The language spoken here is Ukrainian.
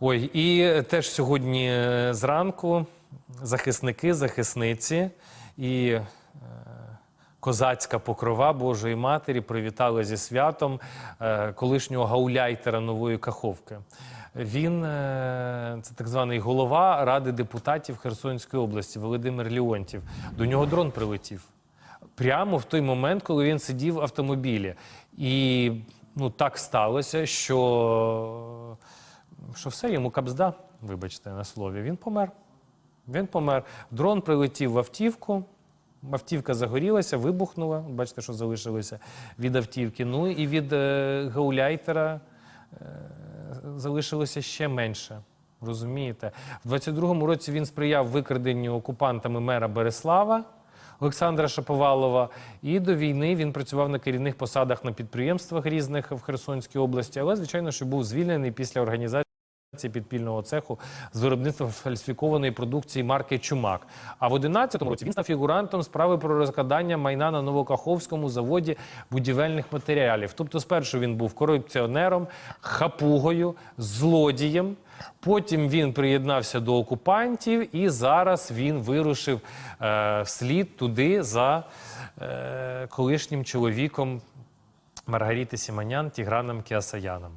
Ой, і теж сьогодні е, зранку захисники, захисниці і е, козацька покрова Божої Матері привітали зі святом е, колишнього гауляйтера нової Каховки. Він це так званий голова Ради депутатів Херсонської області Володимир Леонтів. До нього дрон прилетів прямо в той момент, коли він сидів в автомобілі. І ну, так сталося, що, що все, йому капзда, вибачте на слові, він помер. Він помер. Дрон прилетів в автівку. Автівка загорілася, вибухнула. Бачите, що залишилося від автівки. Ну і від е, гауляйтера е, залишилося ще менше. Розумієте? В 22-му році він сприяв викраденню окупантами мера Береслава. Олександра Шаповалова. І до війни він працював на керівних посадах на підприємствах різних в Херсонській області, але, звичайно, що був звільнений після організації підпільного цеху з виробництва фальсифікованої продукції марки Чумак. А в 11 році він став фігурантом справи про розкрадання майна на Новокаховському заводі будівельних матеріалів. Тобто, спершу він був корупціонером, хапугою, злодієм. Потім він приєднався до окупантів, і зараз він вирушив е, вслід туди за е, колишнім чоловіком Маргарити Сіманян Тіграном Кіасаяном.